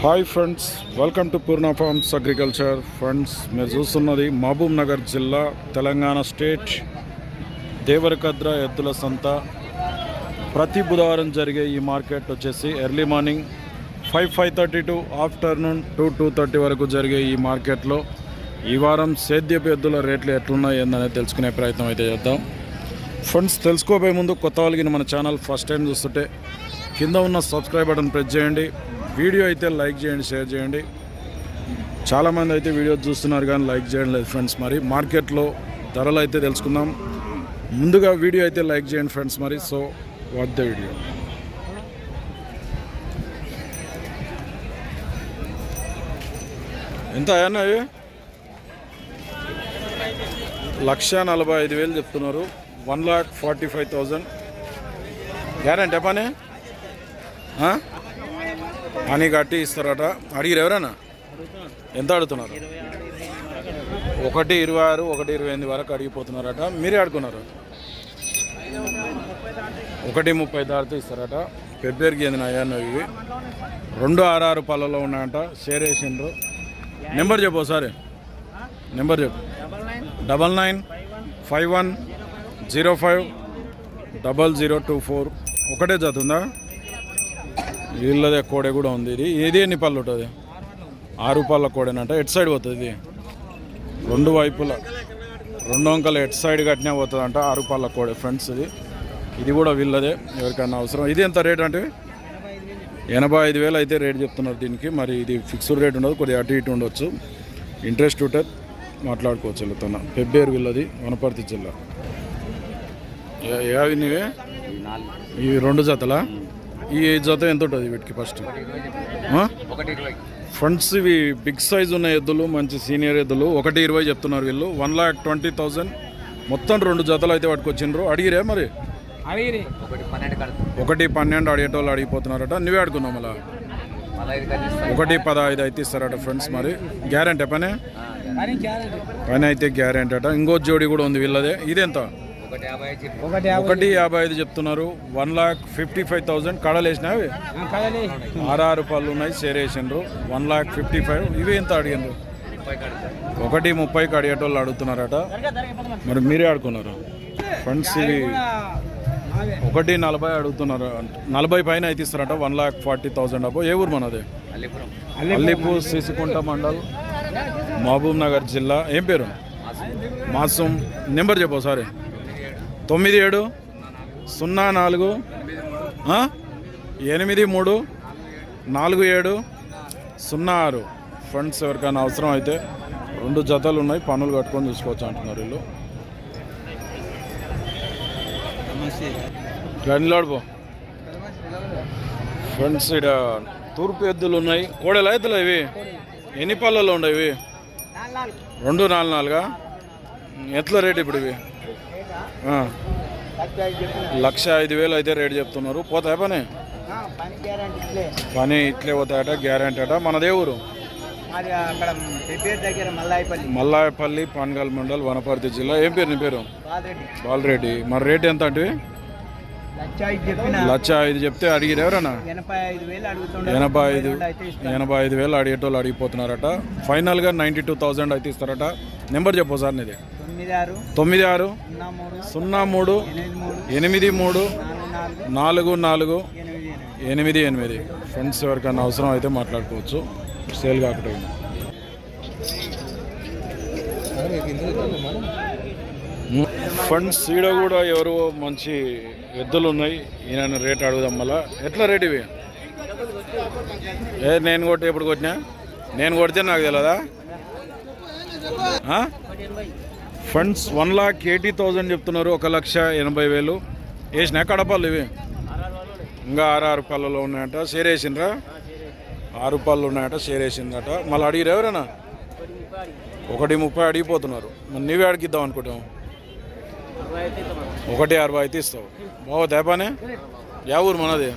Hi friends welcome to Purna farms agriculture. Friends మీరు చూస్తున్నది మహబూబ్ నగర్ జిల్లా తెలంగాణ స్టేట్ దేవరకద్ర ఎద్దుల సంత. ప్రతి బుధవారం జరిగే ఈ మార్కెట్ వచ్చేసి early morning five five thirty to afternoon two two thirty వరకు జరిగే ఈ మార్కెట్లో ఈ వారం సేద్యపు ఎద్దుల రేట్లు ఎట్లున్నాయి ఏందనేది తెలుసుకునే ప్రయత్నం అయితే చేద్దాం. ఫ్రెండ్స్ తెలుసుకోబోయే ముందు కొత్త వాళ్ళకి మన ఛానల్ ఫస్ట్ టైం చూస్తుంటే కింద ఉన్న సబ్స్క్రైబ్ బటన్ ప్రెస్ చేయండి. వీడియో అయితే లైక్ చేయండి షేర్ చేయండి. చాలామంది అయితే వీడియో చూస్తున్నారు కానీ లైక్ చేయడం లేదు ఫ్రెండ్స్. మరి మార్కెట్లో ధరలు అయితే తెలుసుకుందాం. ముందుగా వీడియో అయితే లైక్ చేయండి ఫ్రెండ్స్ మరి. So what the video? ఎంత అయ్యానా అవి లక్ష నలభై ఐదు వేలు చెప్తున్నారు. One lakh forty five thousand. Guarantee పని? ఆ? కట్టి ఇస్తారట. అడిగిరు ఎవరైనా ఎంత అడుగుతున్నారు? ఒకటి ఇరవై ఆరు ఒకటి ఇరవై ఎనిమిది వరకు అడిగిపోతున్నారట. మీరే అడుగున్నారు ఒకటి ముప్పై దారితో ఇస్తారట. పెబ్బేరికి చెందిన అయ్యాను ఇవి రెండు ఆరు పళ్ళలో ఉన్నాయంట. షేర్ వేసిండ్రు. నెంబర్ చెప్పు ఒకసారి. నెంబర్ చెప్పు. Double nine five one zero five double zero two four. ఒకటే చదువుందా వీళ్ళదే కోడె కూడా ఉంది ఇది. ఏది ఎన్ని పళ్ళు ఉంటుంది? ఆరు పళ్ళ కోడేనంట. ఎట్ సైడ్ పోతుంది ఇది? రెండు వైపుల. రెండు అంకలు ఎట్ సైడ్ కట్టినా పోతుంది అంట ఆరు పళ్ళ కోడె ఫ్రెండ్స్ ఇది. ఇది కూడా వీళ్ళదే. ఎవరికైనా అవసరం. ఇది ఎంత రేట్ అంటే ఎనభై ఐదు వేలు అయితే రేట్ చెప్తున్నారు దీనికి. మరి ఇది ఫిక్స్డ్ రేట్ ఉండదు. కొద్దిగా అటు ఇటు ఉండొచ్చు. ఇంట్రెస్ట్ ఉంటే మాట్లాడుకోవచ్చు వెళ్తున్నా పెబ్బేరు వీళ్ళది వనపర్తి జిల్లా. ఏ- ఏవి నీవే? ఈ రెండు జతలా? ఈ జత ఎంత ఉంటుంది వీటికి ఫస్ట్ ఫ్రంట్స్ ఇవి బిగ్ సైజ్ ఉన్న ఎద్దులు మంచి సీనియర్ ఎద్దులు. ఒకటి ఇరవై చెప్తున్నారు వీళ్ళు. వన్ లాక్ ట్వంటీ థౌజండ్ మొత్తం రెండు జతలు అయితే పట్టుకొచ్చిండ్రు అడిగిరే మరి? అడిగిరి. ఒకటి పన్నెండు అడిగేటోళ్ళు అడిగిపోతున్నారట. నువ్వే అడుగున్నావు మళ్ళా? ఒకటి పదహైదు అయితే ఇస్తారట ఫ్రెండ్స్ మరి. గ్యారంటీ పనే? పని అయితే గ్యారంటీ అట. ఇంకో జోడి కూడా ఉంది వీళ్ళదే. ఇదెంత? ఒకటి యాభై ఐదు చెప్తున్నారు. One lakh fifty five thousand కడలు వేసినావి ఆ, కదలి ఆరు పళ్ళు ఉన్నాయి షేర్ వేసిండ్రు వన్ లాక్ ఫిఫ్టీ ఫైవ్ ఇవి ఎంత అడిగిండ్రు? ఒకటి ముప్పైకి అడిగేటోళ్ళు అడుగుతున్నారట. మరి మీరే ఆడుకున్నారు? ఫ్రెండ్స్ ఇవి ఒకటి నలభై అడుగుతున్నారు నలభై పైన అయితే ఇస్తారట వన్ లాక్ ఫార్టీ థౌజండ్ అబ్బో. ఏ ఊరు మనది? అల్లిపురం. సిసికుంట మండల్ మహబూబ్ నగర్ జిల్లా. ఏం పేరు? మాసం. నెంబర్ చెప్పు సారీ తొమ్మిది ఏడు సున్నా నాలుగు? ఎనిమిది మూడు నాలుగు ఏడు సున్నా ఆరు. ఫండ్స్ ఎవరికైనా అవసరం అయితే రెండు జతలు ఉన్నాయి పనులు కట్టుకొని చూసుకోవచ్చు అంటున్నారు వీళ్ళు. గనిలాడుపో ఫ్రెండ్స్ ఇక్కడ తూర్పు ఎద్దులు ఉన్నాయి. కోడెలు ఎద్దులు ఇవి? ఎన్ని పళ్ళలో ఉన్నాయి ఇవి? రెండు నాలుగు నాలుగా? ఎట్లా రేట్ ఇప్పుడు ఇవి. లక్ష ఐదు వేలు అయితే రేట్ చెప్తున్నారు. పోతాయి పని? పని ఇట్లే. పోతాయట గ్యారంటీ అట. మనదే ఊరు? మల్లాయిపల్లి. పాన్గల్ మండల్ వనపర్తి జిల్లా. ఏం పేరు నీ పేరు? బాలరెడ్డి. మరి రేట్ ఎంత అంటే లక్ష ఐదు చెప్తే అడిగిరు ఎవరన్నా? ఎనభై ఐదు ఎనభై ఐదు వేలు అడిగేటోళ్ళు అడిగిపోతున్నారట. ఫైనల్గా నైంటీ టూ థౌజండ్ అయితే ఇస్తారట. నెంబర్ చెప్పు సార్ నీది. తొమ్మిది ఆరు సున్నా మూడు ఎనిమిది మూడు నాలుగు నాలుగు ఎనిమిది ఎనిమిది. ఫ్రెండ్స్ ఎవరికైనా అవసరం అయితే మాట్లాడుకోవచ్చు. సేల్ కాకపోతే ఫండ్స్ ఈడ కూడా ఎవరు మంచి ఎద్దులు ఉన్నాయి. ఈయన రేట్ అడుగుదాం మళ్ళా. ఎట్లా రేట్ ఇవి? ఏ నేను కొట్టి ఎప్పుడు కొట్టినా? నేను కొడితే నాకు తెలియదా funds one lakh eighty thousand చెప్తున్నారు. ఒక లక్ష ఎనభై వేలు. వేసినా కడపలు ఇవి. ఇంకా ఆరు ఆరు పళ్ళలో ఉన్నాయంట. షేర్ వేసిండ్రా ఆరు పళ్ళు ఉన్నాయట షేర్ వేసిందట మళ్ళీ అడిగిరు ఎవరైనా? ఒకటి ముప్పై అడిగిపోతున్నారు. మరి నీవే అడిగిద్దాం అనుకుంటాం. ఒకటి అరవై అయితే ఇస్తావు. బాగుంది పనే యా ఊరు మనది?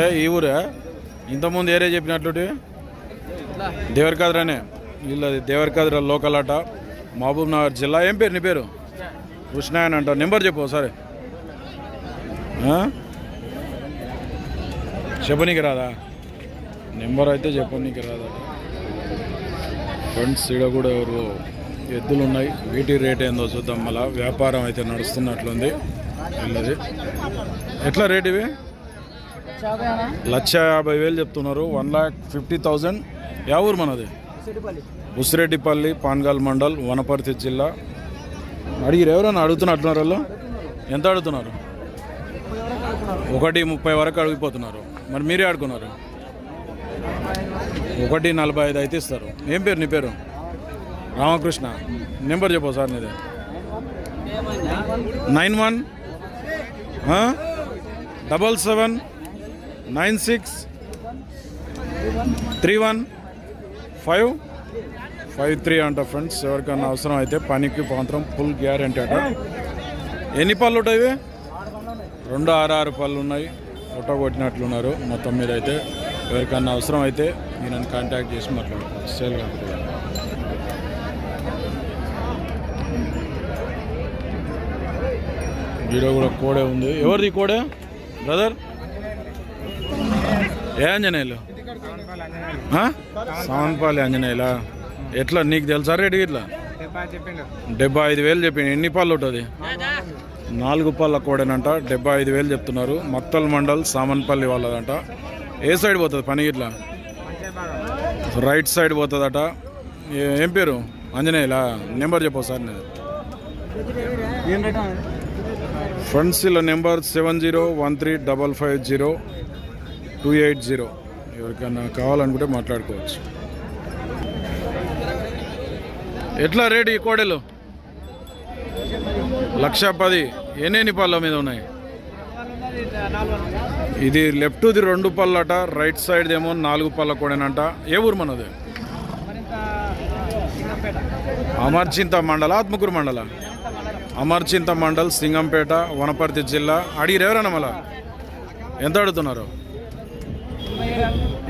ఏ ఈ ఊరే? ఇంతకుముందు ఏరే చెప్పినట్లుంటి? దేవరకాద్రనే? వీళ్ళది దేవరకాద్ర లోకల్ అట మహబూబ్ నగర్ జిల్లా. ఏం పేరు నీ పేరు? కృష్ణాయన్ అంట నెంబర్ చెప్పు సరే చెప్పనీకి రాదా? నెంబర్ అయితే చెప్పనీకి రాదా? ఫ్రెండ్స్ ఈడ కూడా ఎవరు ఎద్దులు ఉన్నాయి వీటి రేట్ ఏందో చూద్దాం. మళ్ళా వ్యాపారం అయితే నడుస్తున్నట్లుంది. వెళ్ళది. ఎట్లా రేట్ ఇవి? లక్ష యాభై వేలు చెప్తున్నారు. One lakh fifty thousand. Yeah ఊరు మనది? ఉసిరెడ్డిపల్లి పాన్గాల్ మండల్ వనపర్తి జిల్లా. అడిగిరు ఎవరైనా అడుగుతున్నట్టున్నారు వాళ్ళు ఎంత అడుగుతున్నారు? ఒకటి ముప్పై వరకు అడిగిపోతున్నారు. మరి మీరే ఆడుకున్నారు ఒకటి నలభై ఐదు అయితే ఇస్తారు. ఏం పేరు నీ పేరు? రామకృష్ణ. నెంబర్ చెప్పు సార్ నీది. Nine one double seven nine six three one five. Five three అంట ఫ్రెండ్స్ ఎవరికన్నా అవసరం అయితే పనికి మాత్రం ఫుల్ గ్యారంటీ అట. ఎన్ని పళ్ళు ఉంటాయి రెండు ఆరు ఆరు పళ్ళు ఉన్నాయి. ఫోటో కొట్టినట్లున్నారు మొత్తం మీద అయితే. ఎవరికన్నా అవసరం అయితే నేను కాంటాక్ట్ చేసి మాట్లాడతాను సేల్ కాకపోతే వీడియో కూడా కోడే ఉంది. ఎవరిది కోడే? బ్రదర్ ఏ ఆంజనేయులు? సావన్పాలి ఆంజనేయులా? ఎట్లా? నీకు తెలుసా రేటు ఇట్లా డెబ్బై ఐదు వేలు చెప్పి ఎన్ని పళ్ళు ఉంటుంది? నాలుగు పళ్ళ కోడేనంట. డెబ్బై ఐదు వేలు చెప్తున్నారు. మత్తల్ మండల్ సామన్పల్లి వాళ్ళదంట. ఏ సైడ్ పోతుంది పని ఇట్లా రైట్ సైడ్ పోతుందట. ఏ- పేరు? ఆంజనేయులా? నెంబర్ చెప్పు సార్ నేను ఫ్రెండ్స్ ఇలా number seven zero one three double five zero two eight zero. ఎవరికైనా కావాలనుకుంటే మాట్లాడుకోవచ్చు. ఎట్లా రేటు ఈ కోడెలు? లక్ష పది. ఎన్ని పళ్ళ మీద ఉన్నాయి? ఇది లెఫ్ట్ది రెండు పళ్ళట రైట్ సైడ్ ఏమో నాలుగు పళ్ళ కోడేనంట. ఏ ఊరు మనది? అమర్చింత మండల ఆత్మకూరు మండల. అమర్చింత మండల్ సింగంపేట వనపర్తి జిల్లా. అడిగిరు ఎవరన్నా మళ్ళా? ఎంత అడుగుతున్నారు?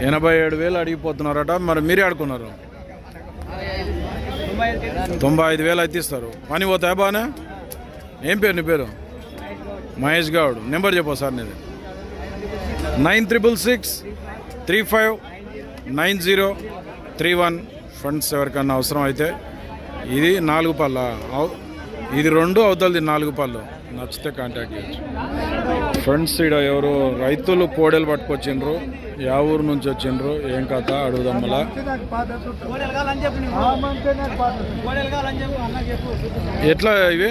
ఎనభై ఏడు వేలు అడిగిపోతున్నారట. మరి మీరే ఆడుకున్నారు? తొంభై ఐదు వేలు అయితే ఇస్తారు. పని పోతాయా బానే? ఏం పేరు నీ పేరు? మహేష్ గౌడ్. నెంబర్ చెప్పు సార్ నీది. Nine triple six three five nine zero three one. Funds ఎవరికన్నా అవసరం అయితే ఇది నాలుగు పళ్ళ. ఇది రెండు అవుతుంది నాలుగు పళ్ళు. నచ్చితే కాంటాక్ట్ చేయొచ్చు. ఫ్రెండ్స్ ఇక్కడ ఎవరు? రైతులు కోడలు పట్టుకొచ్చిండ్రు. యా ఊరు నుంచి వచ్చిండ్రు ఏం కథ అడుగుదాం మళ్ళా. ఎట్లా ఇవి?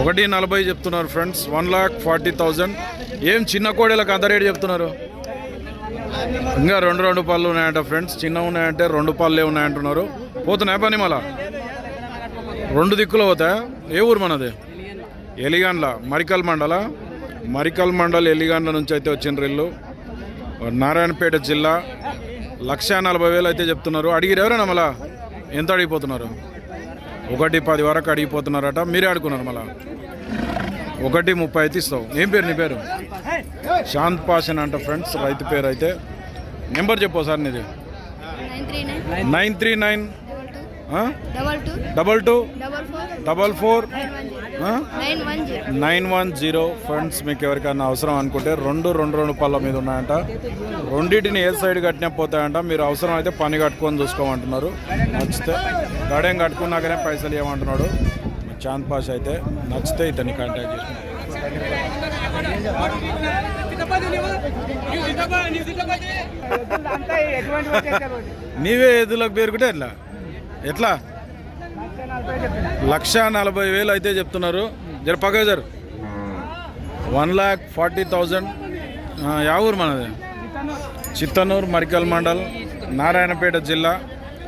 ఒకటి నలభై చెప్తున్నారు friends one lakh forty thousand ఏం చిన్న కోడేలకు అంత రేటు చెప్తున్నారు? ఇంకా రెండు రెండు పళ్ళు ఉన్నాయంట ఫ్రెండ్స్ చిన్న ఉన్నాయంటే రెండు పళ్ళే ఉన్నాయంటున్నారు. పోతున్నాయి పని మళ్ళా? రెండు దిక్కులు పోతాయా ఏ ఊరు మనది? ఎలిగాండ్ల మరికల్ మండల? మరికల్ మండల్ ఎలిగాండ్ల నుంచి అయితే వచ్చిండ్రు ఇల్లు. నారాయణపేట జిల్లా లక్ష నలభై వేలు అయితే చెప్తున్నారు. అడిగిరు ఎవరైనా మళ్ళా? ఎంత అడిగిపోతున్నారు? ఒకటి పది వరకు అడిగిపోతున్నారట. మీరే అడుగున్నారు మళ్ళా? ఒకటి ముప్పై అయితే ఇస్తావు. ఏం పేరు నీ పేరు? శాంత్ పాషన్ అంట ఫ్రెండ్స్ రైతు పేరు అయితే. నెంబర్ చెప్పు సార్ నీది. Nine three nine. Nine three nine double two. Double four. Nine one zero. Friends మీకు ఎవరికైనా అవసరం అనుకుంటే రెండు రెండు రెండు పళ్ళ మీద ఉన్నాయంట. రెండింటిని ఏ సైడ్ కట్టినా పోతాయంట. మీరు అవసరం అయితే పని కట్టుకొని చూసుకోమంటున్నారు. నచ్చితే గడేం కట్టుకున్నాకనే పైసలు ఇవ్వమంటున్నాడు. చాంద్ పాష్ అయితే నచ్చితే ఇతన్ని కాంటాక్ట్ చేసి. అంతా ఎటువంటి వచ్చేసారు నీవే ఎదులకు పేరుకుంటే ఎట్లా? ఎట్లా? లక్ష నలభై వేలు అయితే చెప్తున్నారు. జర పక్క జర్. One lakh forty thousand. Yeah ఊరు మనది? చిత్తనూరు మరికల్ మండల్ నారాయణపేట జిల్లా.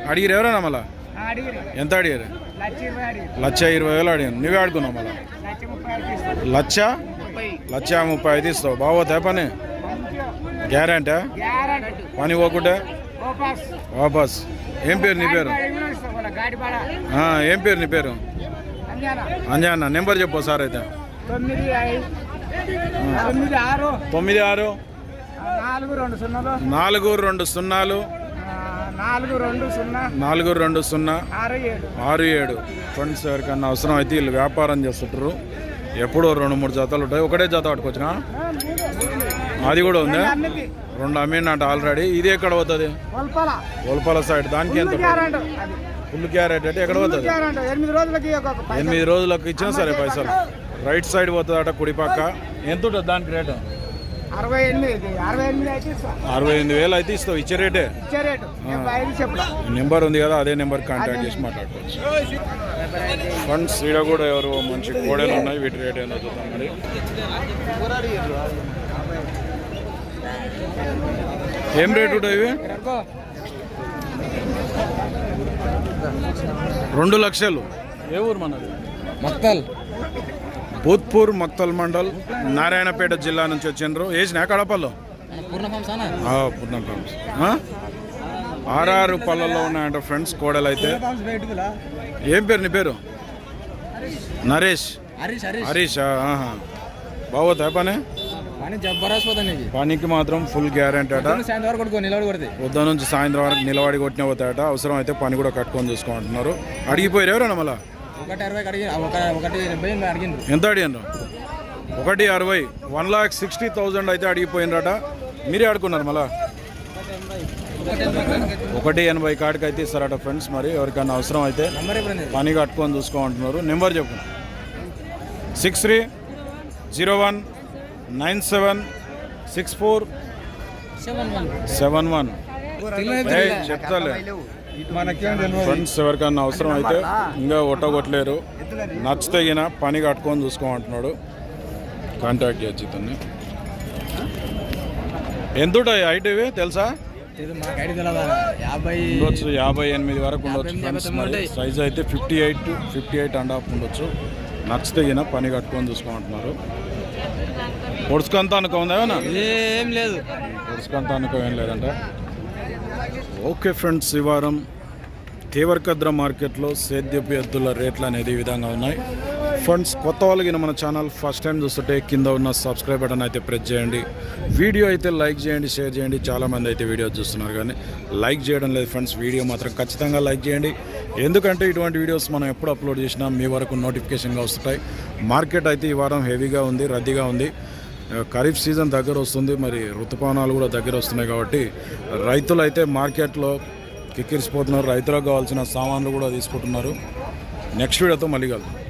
అడిగిరు ఎవరైనా మళ్ళా? ఎంత అడిగారు? లక్ష ఇరవై వేలు అడిగాను నువ్వే ఆడుకున్నావు మళ్ళా? లక్ష. లక్ష ముప్పై ఐదు ఇస్తావు. బాగోతా పని? గ్యారంటీ? పని పోకుంటే? వాపస్. ఏం పేరు నీ పేరు? ఏం పేరు నీ పేరు? అంజానా. అంజాన్న నెంబర్ చెప్పు సార్ అయితే. తొమ్మిది ఆరు. నాలుగు రెండు సున్నాలు. నాలుగు రెండు సున్నా. ఆరు ఏడు. ఫ్రెండ్స్ ఎవరికన్నా అవసరం అయితే వీళ్ళు వ్యాపారం చేస్తుంటారు. ఎప్పుడో రెండు మూడు జతలు ఉంటాయి. ఒకటే జత పట్టుకొచ్చినా. అది కూడా ఉందా? రెండు అమ్మిండంట ఆల్రెడీ ఇది ఎక్కడ పోతుంది? ఒలపాల సైడ్ దానికి ఎంత ఫుల్ క్యారెట్ అంటే ఎక్కడ పోతుంది? ఎనిమిది రోజులకి ఇచ్చినా సరే పైసలు. రైట్ సైడ్ పోతుందట కుడి పక్క ఎంత ఉంటుంది దానికి రేటు అరవై ఎనిమిది వేలు అయితే ఇస్తావు. ఇచ్చే రేటే నెంబర్ ఉంది కదా అదే నెంబర్ కాంటాక్ట్ చేసి మాట్లాడుకోవచ్చు. ఫండ్స్ ఈడ కూడా ఎవరు మంచి కోడలు ఉన్నాయి. వీటి రేట్ ఏందో చూద్దాం మరి. ఏం రేటు ఉంటాయి ఇవి? రెండు లక్షలు. ఏ ఊరు మనది? మక్తల్. భూత్పూర్ మక్తల్ మండల్ నారాయణపేట జిల్లా నుంచి వచ్చిండ్రు. వేసిన కడపల్లో ఆ, పూర్ణ ఫార్మ్స్. ఆ? ఆరారు పళ్ళల్లో ఉన్నాయంట ఫ్రెండ్స్ కోడలు అయితే ఏం పేరు నీ పేరు? నరేష్. హరీష్ హరీష్. హరీష్ ఆహా. బాగోతా పని? పనికి మాత్రం ఫుల్ గ్యారెంటీ అట. సాయంత్రం వరకు కొట్టుకో నిలబడి కొడితే. పొద్దు నుంచి సాయంత్రం వరకు నిలబడి కొట్టిన పోతాయట అవసరం అయితే పని కూడా కట్టుకొని చూసుకోమంటున్నారు. అడిగిపోయారు ఎవరన్నా మళ్ళా? ఒకటి అరవైకి అడిగి ఒక ఒకటి డెబ్బై ఎనిమిది అడిగిండ్రు. ఎంత అడిగారు ఒకటి అరవై వన్ లాక్ సిక్స్టీ థౌజండ్ అయితే అడిగిపోయినరట. మీరే ఆడుకున్నారు మళ్ళా? ఒకటి ఎనభై కాడికి అయితే ఇస్తారట ఫ్రెండ్స్ మరి. ఎవరికైనా అవసరం అయితే పని కట్టుకొని చూసుకోమంటున్నారు. నెంబర్ చెప్పు. Six three zero one nine seven six four seven one. Seven one చెప్తాలే. ఫ్రెండ్స్ ఎవరికైనా అవసరం అయితే ఇంకా ఒట్టగొట్టలేరు. నచ్చితే గిన పని కట్టుకొని చూసుకోమంటున్నాడు. కాంటాక్ట్ చేయొచ్చు ఇతన్ని ఎంత హైట్ ఇవి తెలుసా? యాభై ఉండొచ్చు యాభై ఎనిమిది వరకు ఉండొచ్చు ఫ్రెండ్స్ మరి. సైజ్ అయితే fifty eight to fifty eight and half ఉండొచ్చు. నచ్చితే గిన పని కట్టుకొని చూసుకోమంటున్నారు. పొడుచుకంతా అనుకో ఉందా ఏమన్నా? ఏం లేదు. పొడుచుకంతా అనుకో ఏం లేదంట. ఓకే ఫ్రెండ్స్ ఈ వారం తేవర్కద్ర మార్కెట్లో సేద్యపు ఎద్దుల రేట్లు అనేది ఈ విధంగా ఉన్నాయి. ఫ్రెండ్స్ కొత్త వాళ్ళకి మన ఛానల్ ఫస్ట్ టైం చూస్తుంటే కింద ఉన్న సబ్స్క్రైబ్ బటన్ అయితే ప్రెస్ చేయండి. వీడియో అయితే లైక్ చేయండి షేర్ చేయండి. చాలామంది అయితే వీడియో చూస్తున్నారు కానీ లైక్ చేయడం లేదు ఫ్రెండ్స్. వీడియో మాత్రం ఖచ్చితంగా లైక్ చేయండి. ఎందుకంటే ఇటువంటి వీడియోస్ మనం ఎప్పుడు అప్లోడ్ చేసినా మీ వరకు నోటిఫికేషన్గా వస్తుంటాయి మార్కెట్ అయితే ఈ వారం హెవీగా ఉంది రద్దీగా ఉంది. ఖరీఫ్ సీజన్ దగ్గర వస్తుంది మరి ఋతుపవనాలు కూడా దగ్గర వస్తున్నాయి కాబట్టి రైతులు అయితే మార్కెట్లో కిక్కిరిసిపోతున్నారు. రైతులకు కావాల్సిన సామాన్లు కూడా తీసుకుంటున్నారు. నెక్స్ట్ వీడియోతో మళ్ళీ కలుద్దాం.